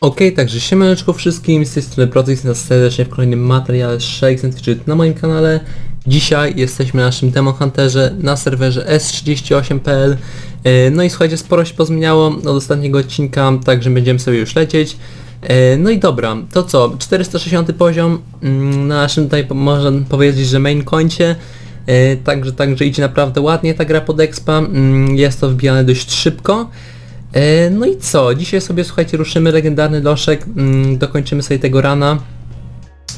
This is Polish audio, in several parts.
Okej, także siemaneczko wszystkim, z tej strony Proces, nas serdecznie w kolejnym materiale z Shakes czyli na moim kanale. Dzisiaj jesteśmy na naszym Demon Hunterze na serwerze s38.pl E, No i słuchajcie, sporo się pozmieniało od ostatniego odcinka, także będziemy sobie już lecieć. E, No i dobra, to co, 460 poziom mm, na naszym tutaj można powiedzieć, że main koncie. E, Także, także idzie naprawdę ładnie ta gra pod expa, mm, jest to wbijane dość szybko. E, No i co? Dzisiaj sobie słuchajcie ruszymy legendarny loszek, mm, dokończymy sobie tego rana.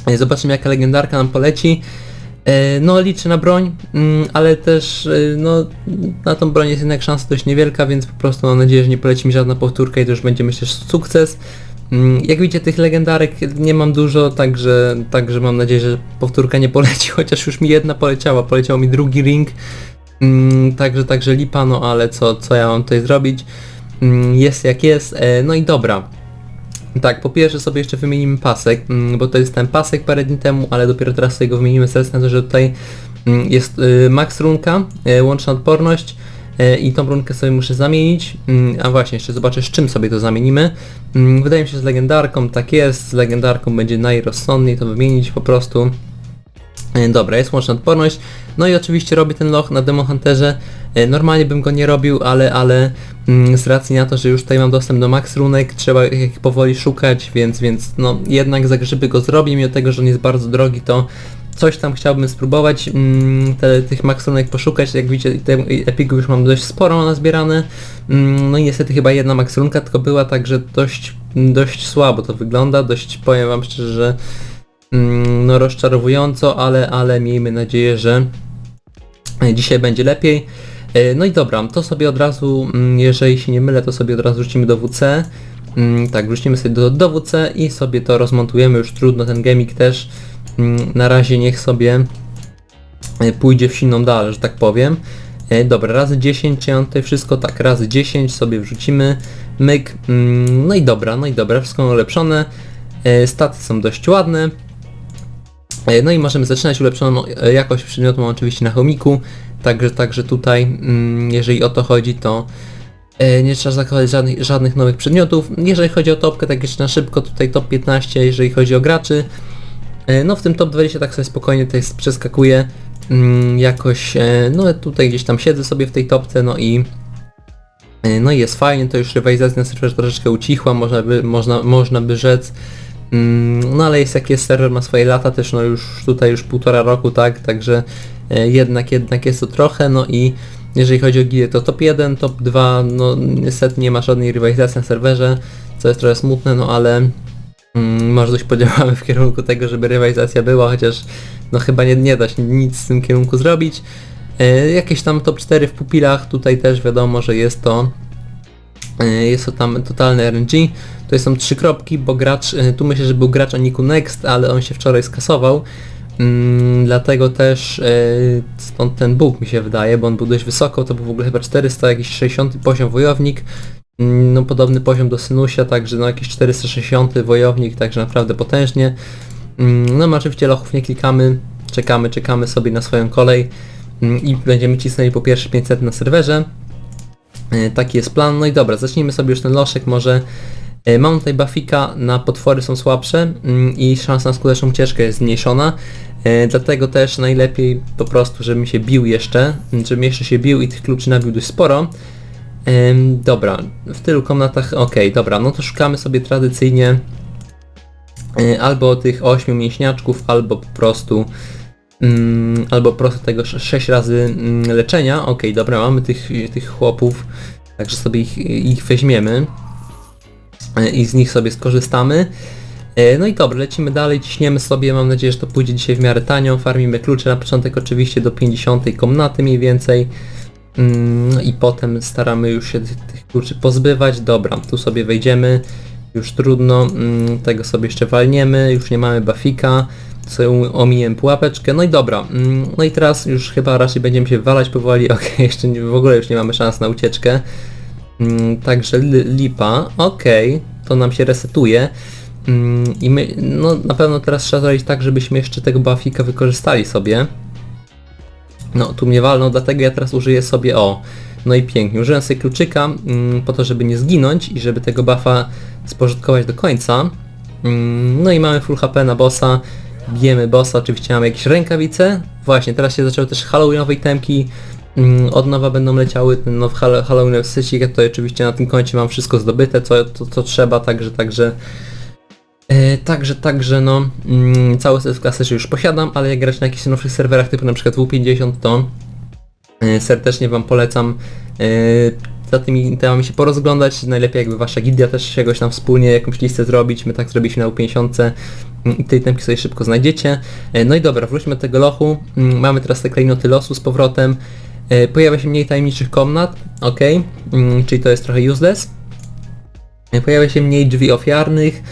E, Zobaczymy jaka legendarka nam poleci. E, No liczę na broń, mm, ale też no na tą broń jest jednak szansa dość niewielka, więc po prostu mam nadzieję, że nie poleci mi żadna powtórka i to już będzie myślę sukces. Mm, Jak widzicie tych legendarek nie mam dużo, także, także mam nadzieję, że powtórka nie poleci, chociaż już mi jedna poleciała, poleciał mi drugi ring. Także, także lipa, no ale co, co ja mam tutaj zrobić? Mm, Jest jak jest, e, no i dobra. Tak, po pierwsze sobie jeszcze wymienimy pasek, mm, bo to jest ten pasek parę dni temu, ale dopiero teraz sobie go wymienimy racji na to, że tutaj mm, jest y, max runka, y, łączna odporność i tą runkę sobie muszę zamienić. A właśnie, jeszcze zobaczę z czym sobie to zamienimy. Wydaje mi się, z legendarką tak jest, z legendarką będzie najrozsądniej to wymienić po prostu. E, Dobra, jest łączna odporność. No i oczywiście robię ten loch na Demon Hunterze. E, Normalnie bym go nie robił, ale, ale mm, z racji na to, że już tutaj mam dostęp do max runek, trzeba ich powoli szukać, więc, więc no jednak za grzyby go zrobię, mimo tego, że on jest bardzo drogi, to coś tam chciałbym spróbować mm, te, tych max runek poszukać. Jak widzicie, epików już mam dość sporo nazbierane. Mm, No i niestety chyba jedna max runka tylko była, także dość, dość słabo to wygląda. Dość powiem wam szczerze, że no rozczarowująco, ale, ale miejmy nadzieję, że e, dzisiaj będzie lepiej. E, No i dobra, to sobie od razu, mm, jeżeli się nie mylę, to sobie od razu rzucimy do WC. Mm, Tak, wrzucimy sobie do, do WC i sobie to rozmontujemy, już trudno, ten gemik też. Mm, Na razie niech sobie e, pójdzie w silną dalej, że tak powiem. Dobra, razy 10, czy ja mam tutaj wszystko? Tak, razy 10 sobie wrzucimy, myk, mm, no i dobra, no i dobra, wszystko ulepszone. Staty są dość ładne. E, No i możemy zaczynać ulepszoną e, jakość przedmiotu mam oczywiście na chomiku, także, także tutaj, mm, jeżeli o to chodzi, to e, nie trzeba zakładać żadnych, żadnych nowych przedmiotów. Jeżeli chodzi o topkę, tak jeszcze na szybko, tutaj top 15, jeżeli chodzi o graczy. No w tym top 20 tak sobie spokojnie tutaj przeskakuję mm, jakoś, no tutaj gdzieś tam siedzę sobie w tej topce, no i no i jest fajnie, to już rywalizacja na serwerze troszeczkę ucichła, można by, można, można by rzec. Mm, No ale jest jak jest, serwer ma swoje lata też, no już tutaj już półtora roku, tak, także e, jednak, jednak jest to trochę, no i jeżeli chodzi o gildię to top 1, top 2, no niestety nie ma żadnej rywalizacji na serwerze, co jest trochę smutne, no ale mm, może coś podziałamy w kierunku tego, żeby rywalizacja była, chociaż no chyba nie, nie da się nic w tym kierunku zrobić. E, jakieś tam top 4 w pupilach, tutaj też wiadomo, że jest to E, jest to tam totalny RNG. Tutaj są trzy kropki, bo gracz, e, tu myślę, że był gracz o niku Next, ale on się wczoraj skasował. Mm, dlatego też e, stąd ten bóg mi się wydaje, bo on był dość wysoko, to był w ogóle chyba 400, jakiś 60 poziom wojownik. Mm, no podobny poziom do Synusia, także no jakiś 460 wojownik, także naprawdę potężnie. Mm, no oczywiście lochów nie klikamy, czekamy, czekamy sobie na swoją kolej mm, i będziemy cisnęli po pierwsze 500 na serwerze. E, Taki jest plan. No i dobra, zacznijmy sobie już ten loszek. Może mam tutaj buffika, na potwory są słabsze mm, i szansa na skuteczną ucieczkę jest zmniejszona. E, Dlatego też najlepiej po prostu, żebym się bił jeszcze, żebym jeszcze się bił i tych kluczy nabił dość sporo. Dobra, w tylu komnatach, okej, dobra, no to szukamy sobie tradycyjnie e, albo tych 8 mięśniaczków, albo po prostu Mm, albo po prostu tego 6 razy mm, leczenia. Okej, dobra, mamy tych, tych chłopów, także sobie ich, ich weźmiemy e, i z nich sobie skorzystamy. E, No i dobra, lecimy dalej, ciśniemy sobie, mam nadzieję, że to pójdzie dzisiaj w miarę tanio, farmimy klucze na początek oczywiście do 50 komnaty mniej więcej. Mm, i potem staramy już się tych, kluczy pozbywać. Dobra, tu sobie wejdziemy, już trudno, mm, tego sobie jeszcze walniemy, już nie mamy buffika, sobie omijemy pułapeczkę, no i dobra, mm, no i teraz już chyba raczej będziemy się walać powoli, okej, jeszcze nie, w ogóle już nie mamy szans na ucieczkę, także li- lipa, okej, to nam się resetuje Mm, i my, no na pewno teraz trzeba zrobić tak, żebyśmy jeszcze tego buffika wykorzystali sobie. No, tu mnie walną, dlatego ja teraz użyję sobie, o, No i pięknie. Użyłem sobie kluczyka mm, po to, żeby nie zginąć i żeby tego buffa spożytkować do końca. Mm, no i mamy full HP na bossa. Bijemy bossa, oczywiście mamy jakieś rękawice. Właśnie, teraz się zaczęły też halloweenowe temki. Mm, od nowa będą leciały ten Hall- Halloween City, to oczywiście na tym koncie mam wszystko zdobyte, co, to, co trzeba, także, także E, Także, także no, cały set w klasycznie już posiadam, ale jak grać na jakichś nowszych serwerach typu na przykład W50 to e, serdecznie Wam polecam e, za tymi temami się porozglądać, najlepiej jakby Wasza gildia też czegoś tam wspólnie, jakąś listę zrobić, my tak zrobiliśmy na U50 mm, i tej temki sobie szybko znajdziecie. No i dobra, wróćmy do tego lochu, Mm, mamy teraz te klejnoty losu z powrotem, pojawia się mniej tajemniczych komnat, ok, Mm, czyli to jest trochę useless. E, Pojawia się mniej drzwi ofiarnych,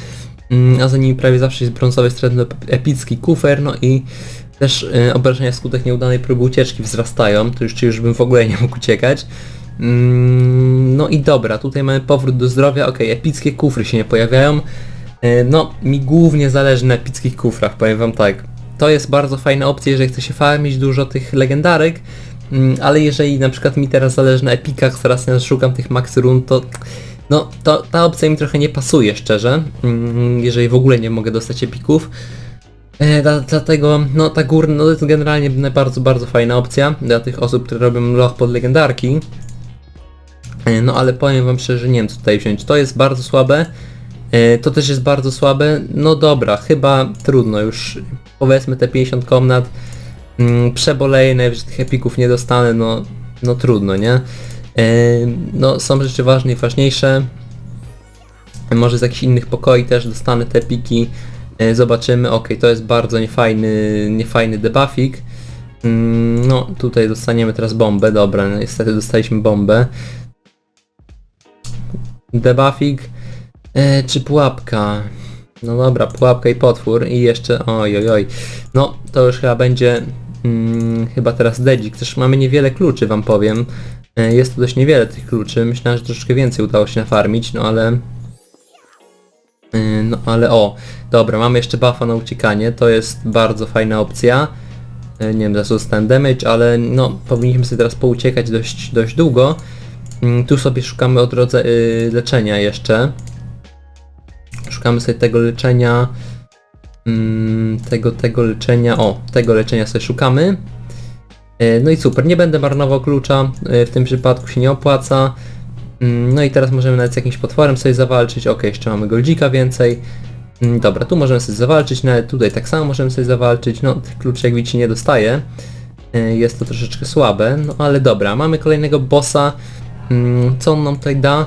Mm, a za nimi prawie zawsze jest brązowy srebrno epicki kufer, no i też y, obrażenia skutek nieudanej próby ucieczki wzrastają, to już, czy już bym w ogóle nie mógł uciekać. Mm, no i dobra, tutaj mamy powrót do zdrowia, ok, epickie kufry się nie pojawiają. No, mi głównie zależy na epickich kufrach, powiem wam tak. To jest bardzo fajna opcja, jeżeli chce się farmić dużo tych legendarek, ale jeżeli na przykład mi teraz zależy na epikach, zaraz szukam tych max run, to no, to, ta opcja mi trochę nie pasuje, szczerze, mm, jeżeli w ogóle nie mogę dostać epików. E, dla- dlatego, no ta górna, no to jest generalnie bardzo, bardzo fajna opcja dla tych osób, które robią loch pod legendarki. E, no ale powiem wam szczerze, nie wiem co tutaj wziąć. To jest bardzo słabe, e, to też jest bardzo słabe. No dobra, chyba trudno już, powiedzmy te 50 komnat, mm, przeboleję, najwyżej tych epików nie dostanę, no, no trudno, nie? E, No, są rzeczy ważne i ważniejsze. Może z jakichś innych pokoi też dostanę te piki. E, Zobaczymy. Ok, to jest bardzo niefajny, niefajny debuffik. Mm, No, tutaj dostaniemy teraz bombę. Dobra, no, niestety dostaliśmy bombę. Debuffik. E, czy pułapka? No dobra, pułapka i potwór i jeszcze, oj oj oj. No, to już chyba będzie, mm, chyba teraz dedzik. Też mamy niewiele kluczy, wam powiem. E, Jest tu dość niewiele tych kluczy. Myślałem, że troszeczkę więcej udało się nafarmić, no ale... E, No ale o, dobra, mamy jeszcze buffa na uciekanie, to jest bardzo fajna opcja. E, Nie wiem, za co dostałem damage, ale no, powinniśmy sobie teraz pouciekać dość, dość długo. Mm, Tu sobie szukamy od y, leczenia jeszcze. Szukamy sobie tego leczenia... mm, Tego, tego leczenia... O, tego leczenia sobie szukamy. E, No i super, nie będę marnował klucza, e, w tym przypadku się nie opłaca. Mm, No i teraz możemy nawet z jakimś potworem sobie zawalczyć, ok, jeszcze mamy goldzika więcej. Mm, Dobra, tu możemy sobie zawalczyć, nawet tutaj tak samo możemy sobie zawalczyć, no tych kluczy jak widzicie nie dostaję. E, Jest to troszeczkę słabe, no ale dobra, mamy kolejnego bossa. Co on nam tutaj da?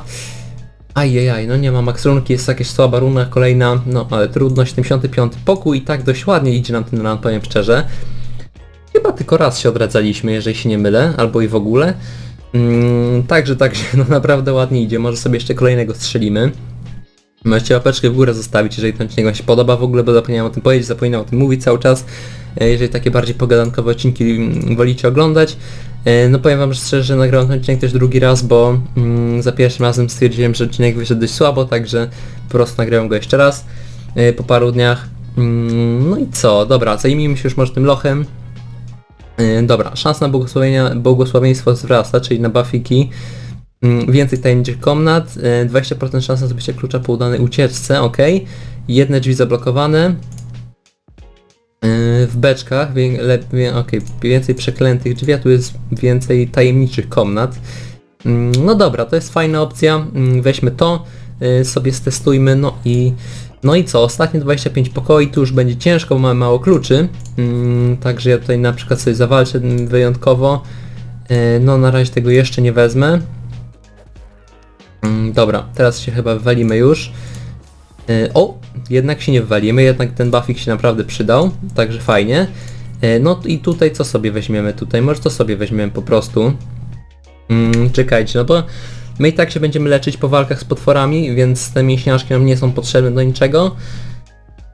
Ajajaj, no nie ma max runki, jest jakaś słaba runa kolejna, no ale trudno, 75 pokój i tak dość ładnie idzie nam ten run, powiem szczerze. Chyba tylko raz się odradzaliśmy, jeżeli się nie mylę, albo i w ogóle. Mm, także, także, no naprawdę ładnie idzie. Może sobie jeszcze kolejnego strzelimy. Możecie łapeczkę w górę zostawić, jeżeli ten odcinek Wam się podoba w ogóle, bo zapomniałem o tym powiedzieć, zapomniałem o tym mówić cały czas. E, Jeżeli takie bardziej pogadankowe odcinki wolicie oglądać. E, No powiem Wam szczerze, że nagrałem ten odcinek też drugi raz, bo mm, za pierwszym razem stwierdziłem, że odcinek wyszedł dość słabo, także po prostu nagrałem go jeszcze raz e, po paru dniach. Mm, No i co? Dobra, zajmijmy się już może tym lochem. Dobra, szansa na błogosławienia, błogosławieństwo wzrasta, czyli na buffiki. Mm, Więcej tajemniczych komnat, yy, 20% szansa na zdobycie klucza po udanej ucieczce, ok. Jedne drzwi zablokowane. Yy, W beczkach, wie, le, wie, okay, więcej przeklętych drzwi, a tu jest więcej tajemniczych komnat. Mm, No dobra, to jest fajna opcja, Mm, weźmy to, yy, sobie stestujmy, no i no i co, ostatnie 25 pokoi, tu już będzie ciężko, bo mamy mało kluczy, mm, także ja tutaj na przykład sobie zawalczę wyjątkowo, E, no na razie tego jeszcze nie wezmę. Dobra, teraz się chyba wywalimy już. E, O, jednak się nie wywalimy, jednak ten buffik się naprawdę przydał, także fajnie. E, No i tutaj co sobie weźmiemy tutaj? Może to sobie weźmiemy po prostu. Mm, czekajcie, no bo my i tak się będziemy leczyć po walkach z potworami, więc te mięśniaczki nam nie są potrzebne do niczego.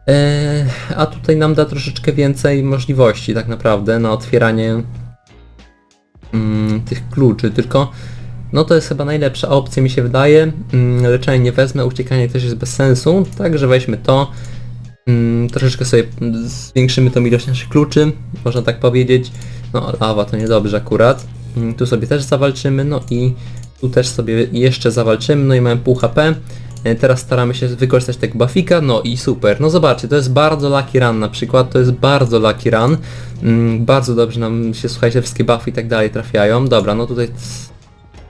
E, a tutaj nam da troszeczkę więcej możliwości tak naprawdę na otwieranie mm, tych kluczy, tylko no to jest chyba najlepsza opcja mi się wydaje. Mm, leczenie nie wezmę, uciekanie też jest bez sensu, także weźmy to. Mm, troszeczkę sobie zwiększymy tą ilość naszych kluczy, można tak powiedzieć. No lawa to niedobrze akurat. Mm, Tu sobie też zawalczymy, no i tu też sobie jeszcze zawalczymy, no i mamy pół HP. E, Teraz staramy się wykorzystać tego buffika, no i super. No zobaczcie, to jest bardzo lucky run na przykład, to jest bardzo lucky run. Mm, bardzo dobrze nam się, słuchajcie, wszystkie buffy i tak dalej trafiają. Dobra, no tutaj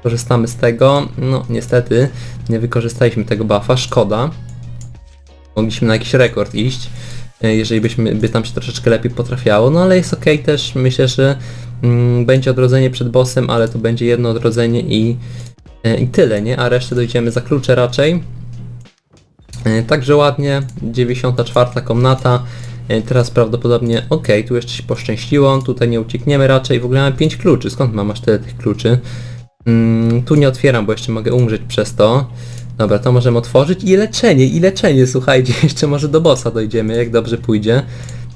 korzystamy z tego. No niestety nie wykorzystaliśmy tego buffa, szkoda. Mogliśmy na jakiś rekord iść, e, jeżeli byśmy, by tam się troszeczkę lepiej potrafiało, no ale jest ok też, myślę, że mm, będzie odrodzenie przed bossem, ale to będzie jedno odrodzenie i, e, i tyle, nie? A resztę dojdziemy za klucze raczej. E, Także ładnie, 94 komnata, teraz prawdopodobnie, ok, tu jeszcze się poszczęściło, tutaj nie uciekniemy raczej, w ogóle mamy 5 kluczy, skąd mam aż tyle tych kluczy? Mm, tu nie otwieram, bo jeszcze mogę umrzeć przez to. Dobra, to możemy otworzyć i leczenie, i leczenie, słuchajcie, jeszcze może do bossa dojdziemy, jak dobrze pójdzie.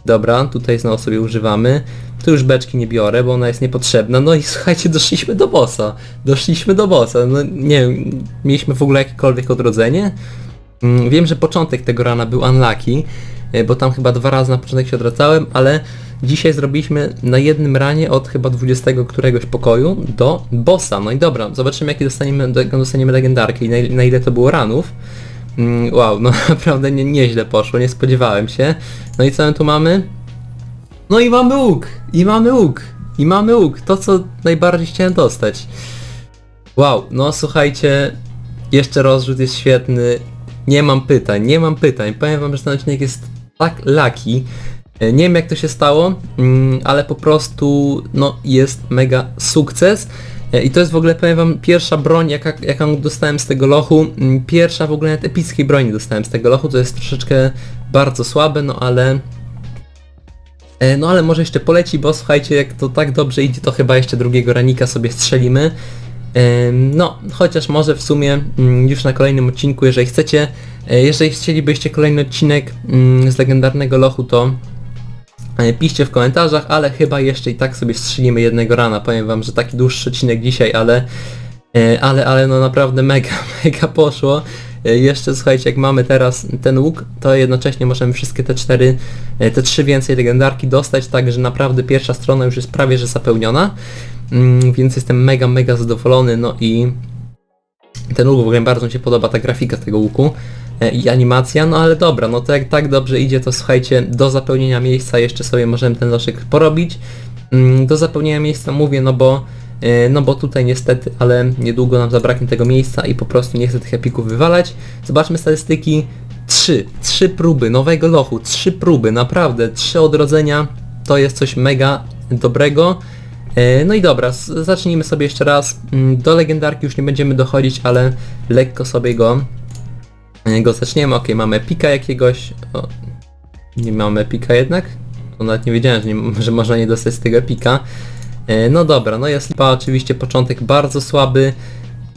Dobra, tutaj znowu sobie używamy. Tu już beczki nie biorę, bo ona jest niepotrzebna. No i słuchajcie, doszliśmy do bossa. Doszliśmy do bossa. No nie wiem, mieliśmy w ogóle jakiekolwiek odrodzenie? Mm, Wiem, że początek tego rana był unlucky, e, bo tam chyba dwa razy na początek się odwracałem, ale dzisiaj zrobiliśmy na jednym ranie od chyba 20 któregoś pokoju do bossa. No i dobra, zobaczymy jakie dostaniemy, do- dostaniemy legendarki i na, na ile to było ranów. Mm, Wow, no naprawdę nie, nieźle poszło, nie spodziewałem się. No i co my tu mamy? No i mamy łuk! I mamy łuk! I mamy łuk! To co najbardziej chciałem dostać. Wow, no słuchajcie, jeszcze rozrzut jest świetny. Nie mam pytań, nie mam pytań. Powiem wam, że ten odcinek jest tak lucky. E, Nie wiem jak to się stało, mm, ale po prostu no jest mega sukces. E, I to jest w ogóle, powiem wam, pierwsza broń, jaka, jaką dostałem z tego lochu. Mm, Pierwsza w ogóle nawet epickiej broni dostałem z tego lochu, to jest troszeczkę bardzo słabe, no ale... E, No ale może jeszcze poleci, bo słuchajcie, jak to tak dobrze idzie, to chyba jeszcze drugiego ranika sobie strzelimy. No, chociaż może w sumie mm, już na kolejnym odcinku, jeżeli chcecie, jeżeli chcielibyście kolejny odcinek z legendarnego lochu, to piszcie w komentarzach, ale chyba jeszcze i tak sobie strzelimy jednego rana. Powiem wam, że taki dłuższy odcinek dzisiaj, ale e, ale, ale no naprawdę mega, mega poszło. E, Jeszcze słuchajcie, jak mamy teraz ten łuk, to jednocześnie możemy wszystkie te cztery, e, te trzy więcej legendarki dostać, tak że naprawdę pierwsza strona już jest prawie że zapełniona. Mm, więc jestem mega, mega zadowolony, no i ten łuk w ogóle bardzo mi się podoba ta grafika tego łuku e, i animacja, no ale dobra, no to jak tak dobrze idzie, to słuchajcie, do zapełnienia miejsca jeszcze sobie możemy ten loszek porobić. Mm, Do zapełnienia miejsca mówię, no bo e, no bo tutaj niestety, ale niedługo nam zabraknie tego miejsca i po prostu nie chcę tych epików wywalać. Zobaczmy statystyki. Trzy, trzy próby nowego lochu, trzy próby, naprawdę, trzy odrodzenia, to jest coś mega dobrego. E, No i dobra, zacznijmy sobie jeszcze raz. Mm, Do legendarki już nie będziemy dochodzić, ale lekko sobie go, e, go zaczniemy. Ok, mamy pika jakiegoś. O, nie mamy pika jednak? To nawet nie wiedziałem, że, nie, że można nie dostać z tego pika. E, No dobra, no jest lipa, oczywiście początek bardzo słaby.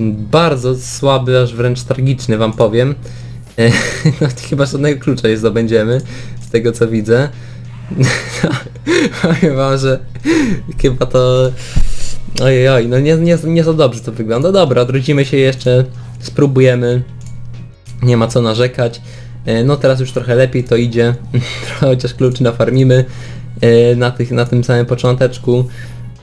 m, Bardzo słaby, aż wręcz tragiczny wam powiem. No chyba żadnego klucza nie zdobędziemy, z tego co widzę. Wam, że chyba to... Ojej, oj, no nie, nie, nie za dobrze to wygląda. Dobra, odrodzimy się jeszcze, spróbujemy. Nie ma co narzekać. E, No teraz już trochę lepiej to idzie. Chociaż kluczy nafarmimy e, na, tych, na tym samym począteczku.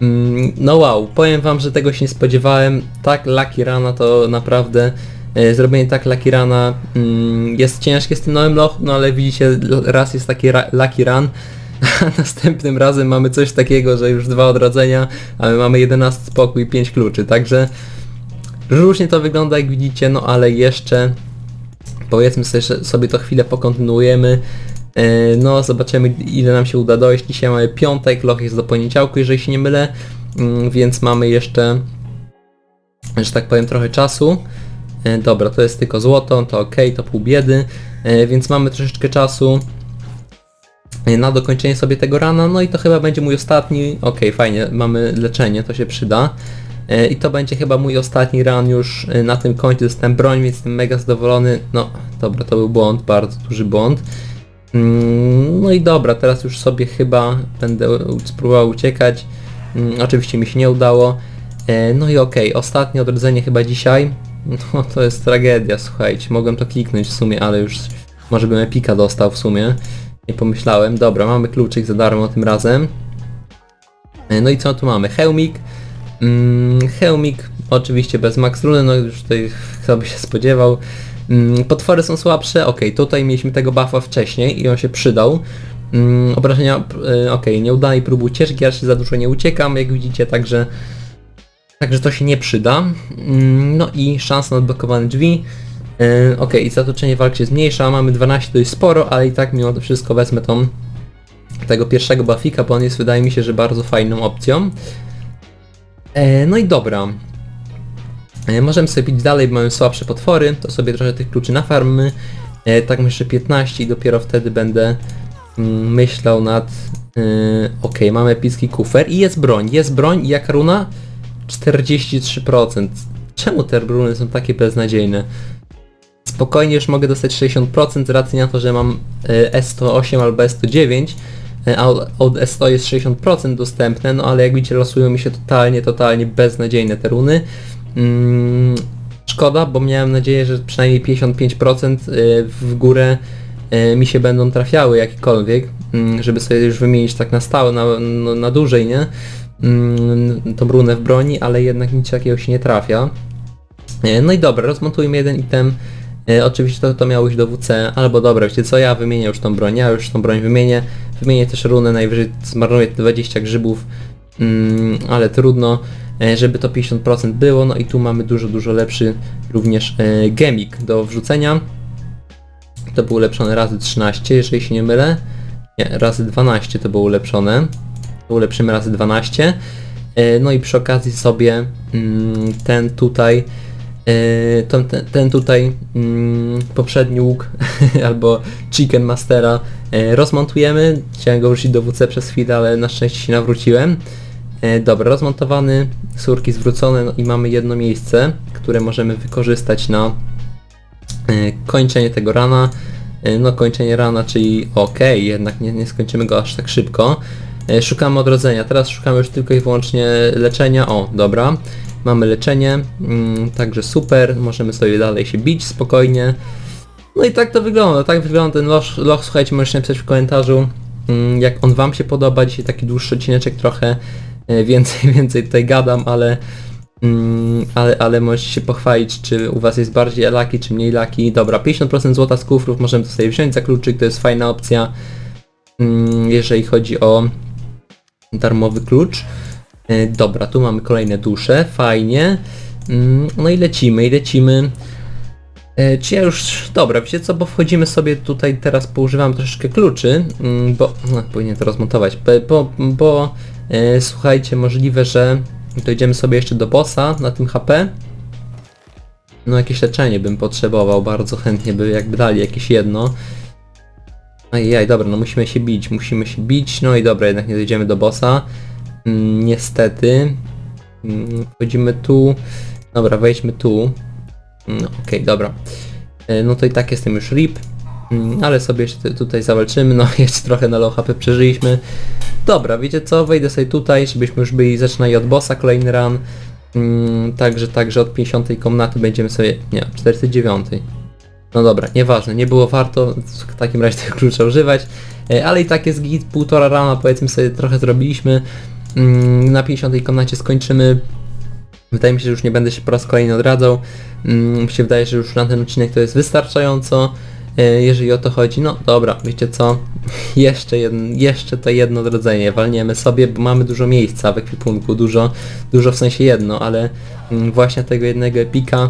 Mm, No wow, powiem wam, że tego się nie spodziewałem. Tak Lucky Rana to naprawdę e, zrobienie tak Lucky Rana mm, jest ciężkie z tym nowym loch, no ale widzicie, raz jest taki Lucky Run, następnym razem mamy coś takiego, że już dwa odrodzenia, a my mamy 11 spokój i 5 kluczy, także różnie to wygląda jak widzicie, no ale jeszcze powiedzmy sobie, sobie to chwilę pokontynuujemy. E, No, zobaczymy ile nam się uda dojść. Dzisiaj mamy piątek, loch jest do poniedziałku, jeżeli się nie mylę, Mm, więc mamy jeszcze, że tak powiem, trochę czasu. E, Dobra, to jest tylko złoto, to ok, to pół biedy, E, więc mamy troszeczkę czasu na dokończenie sobie tego rana, no i to chyba będzie mój ostatni, ok, fajnie, mamy leczenie, to się przyda. E, I to będzie chyba mój ostatni run już e, na tym końcu, dostałem broń, więc jestem mega zadowolony. No, dobra, to był błąd, bardzo duży błąd. Mm, No i dobra, teraz już sobie chyba będę spróbował uciekać. Mm, Oczywiście mi się nie udało. No i okej, ostatnie odrodzenie chyba dzisiaj. No to jest tragedia, słuchajcie, mogłem to kliknąć w sumie, ale już może bym epika dostał w sumie. Nie pomyślałem. Dobra, mamy kluczyk za darmo tym razem. E, No i co tu mamy? Hełmik. Mm, Hełmik oczywiście bez max runy, no już tutaj kto by się spodziewał. Mm, potwory są słabsze, ok, tutaj mieliśmy tego buffa wcześniej i on się przydał. Mm, obrażenia, y, ok, nieudanej próby ucieczki, ja się za dużo nie uciekam, jak widzicie, także Także to się nie przyda. Mm, No i szansa na odblokowane drzwi. Yy, ok, i zatoczenie walki się zmniejsza. Mamy 12 dość sporo, ale i tak mimo to wszystko wezmę tą tego pierwszego buffika, bo on jest wydaje mi się, że bardzo fajną opcją. E, no i dobra. E, możemy sobie pić dalej, bo mamy słabsze potwory, to sobie trochę tych kluczy nafarmy. E, tak myślę 15 i dopiero wtedy będę mm, myślał nad... Yy, ok, mamy epicki kufer i jest broń, jest broń i jaka runa? 43%. Czemu te runy są takie beznadziejne? Spokojnie już mogę dostać 60% z racji na to, że mam e, S108 albo S109, e, a od od S100 jest 60% dostępne, no ale jak widzicie losują mi się totalnie, totalnie beznadziejne te runy. Mm, szkoda, bo miałem nadzieję, że przynajmniej 55% e, w górę e, mi się będą trafiały jakiekolwiek, mm, żeby sobie już wymienić tak na stałe, na, na, na dłużej, nie? Mm, tą runę w broni, ale jednak nic takiego się nie trafia. No i dobra, rozmontujmy jeden item. E, oczywiście to, to miało iść do WC, albo dobra, wiecie co, ja wymienię już tą broń, ja już tą broń wymienię. Wymienię też runę, najwyżej zmarnuję te 20 grzybów, mm, ale trudno, e, żeby to 50% było. No i tu mamy dużo, dużo lepszy również e, gemik do wrzucenia. To był ulepszony razy 13, jeżeli się nie mylę. Nie, razy 12 to było ulepszone ulepszymy razy 12. E, No i przy okazji sobie mm, ten tutaj ten, ten, ten tutaj mm, poprzedni łuk albo Chicken Mastera e, rozmontujemy. Chciałem go wrócić do WC przez chwilę, ale na szczęście się nawróciłem. E, Dobra, rozmontowany, surki zwrócone no i mamy jedno miejsce, które możemy wykorzystać na e, kończenie tego rana. E, No kończenie rana, czyli ok, jednak nie, nie skończymy go aż tak szybko. E, Szukamy odrodzenia. Teraz szukamy już tylko i wyłącznie leczenia. O, dobra. Mamy leczenie, mm, także super. Możemy sobie dalej się bić spokojnie. No i tak to wygląda. Tak wygląda ten loch. loch słuchajcie, możecie napisać w komentarzu, mm, jak on wam się podoba. Dzisiaj taki dłuższy odcineczek trochę. e, Więcej, więcej tutaj gadam, ale Mm, ale, ale możecie się pochwalić, czy u was jest bardziej laki, czy mniej laki. Dobra, 50% złota z kufrów możemy to sobie wziąć za kluczyk, to jest fajna opcja, jeżeli chodzi o darmowy klucz. E, Dobra, tu mamy kolejne dusze, fajnie. Mm, No i lecimy, i lecimy. E, Czy ja już... Dobra, wiecie co, bo wchodzimy sobie tutaj, teraz poużywam troszeczkę kluczy, mm, bo... No, powinien to rozmontować, bo, bo, e, słuchajcie, możliwe, że dojdziemy sobie jeszcze do bossa na tym HP. No jakieś leczenie bym potrzebował, bardzo chętnie by jakby dali jakieś jedno. Ajaj, dobra, no musimy się bić, musimy się bić, no i dobra, jednak nie dojdziemy do bossa. Niestety. Mm, wchodzimy tu. Dobra, wejdźmy tu. No, okej, dobra. E, No to i tak jestem już RIP. Mm, Ale sobie jeszcze tutaj zawalczymy, no jeszcze trochę na low HP przeżyliśmy. Dobra, wiecie co, wejdę sobie tutaj, żebyśmy już byli, zaczynali od bossa kolejny run. Także, także od 50 komnaty będziemy sobie, nie, 49. No dobra, nieważne, nie było warto w takim razie tego klucza używać, e, ale i tak jest git, półtora rana powiedzmy sobie trochę zrobiliśmy. Mm, Na 50 komnacie skończymy. Wydaje mi się, że już nie będę się po raz kolejny odradzał. Mm, Mi się wydaje, że już na ten odcinek to jest wystarczająco, e, jeżeli o to chodzi. No dobra, wiecie co? Jeszcze, jedno, jeszcze to jedno odrodzenie walniemy sobie, bo mamy dużo miejsca w ekwipunku, dużo, dużo w sensie jedno, ale mm, właśnie tego jednego epika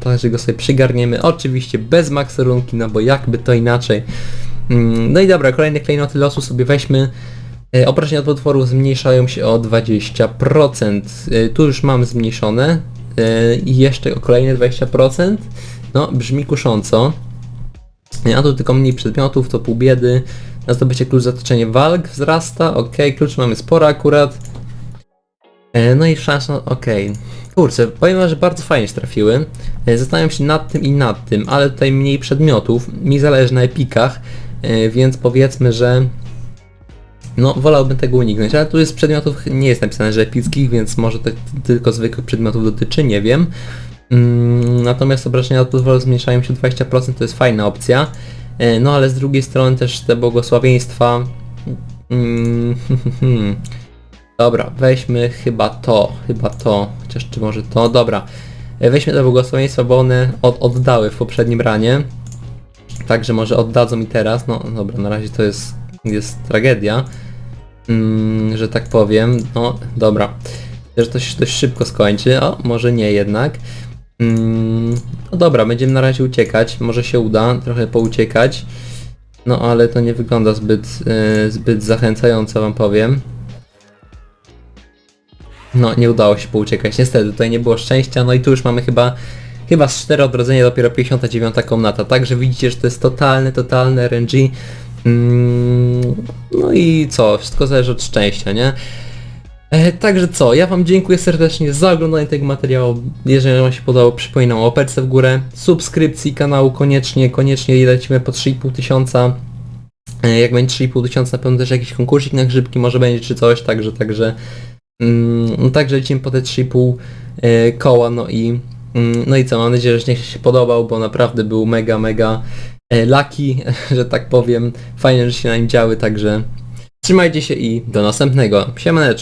Także go sobie przygarniemy. Oczywiście bez makserunki, no bo jakby to inaczej. No i dobra, kolejne klejnoty losu sobie weźmy. E, Obrażenia od potworów zmniejszają się o 20%. E, Tu już mam zmniejszone. E, I jeszcze o kolejne 20%. No, brzmi kusząco. A tu tylko mniej przedmiotów, to pół biedy. Na zdobycie klucz zatoczenie walk wzrasta. Ok, klucz mamy sporo akurat. No i szansa, okej. Kurczę, powiem wam, że bardzo fajnie się trafiły. Zastanawiam się nad tym i nad tym, ale tutaj mniej przedmiotów. Mi zależy na epikach, więc powiedzmy, że no wolałbym tego uniknąć, ale tu jest przedmiotów, nie jest napisane, że epickich, więc może to tylko zwykłych przedmiotów dotyczy, nie wiem. Mm, Natomiast obrażenia od pozwolenia zmniejszają się o 20%, to jest fajna opcja. E, No ale z drugiej strony też te błogosławieństwa... mm, Dobra, weźmy chyba to, chyba to, chociaż czy może to, dobra. E, Weźmy te błogosławieństwa, bo one od, oddały w poprzednim ranie. Także może oddadzą mi teraz, no dobra, na razie to jest, jest tragedia. Mm, że tak powiem, no dobra. Że to się dość szybko skończy, o, może nie jednak. Mm, no dobra, będziemy na razie uciekać, może się uda trochę pouciekać. No ale to nie wygląda zbyt, e, zbyt zachęcająco wam powiem. No, nie udało się pouciekać. Niestety, tutaj nie było szczęścia. No i tu już mamy chyba chyba z 4 odrodzenia dopiero 59 komnata. Także widzicie, że to jest totalne, totalne RNG. Mm, no i co? Wszystko zależy od szczęścia, nie? E, także co, ja wam dziękuję serdecznie za oglądanie tego materiału. Jeżeli wam się podobało, przypominam o operce w górę, subskrypcji kanału koniecznie, koniecznie lecimy po 3,5 tysiąca. E, Jak będzie 3,5 tysiąca, na pewno też jakiś konkursik na grzybki może będzie czy coś, także, także Mm, No także lecimy po te 3,5 e, koła, no i mm, no i co, mam nadzieję, że się podobał, bo naprawdę był mega, mega e, lucky, że tak powiem. Fajnie, że się na nim działy, także trzymajcie się i do następnego. Siemaneczko.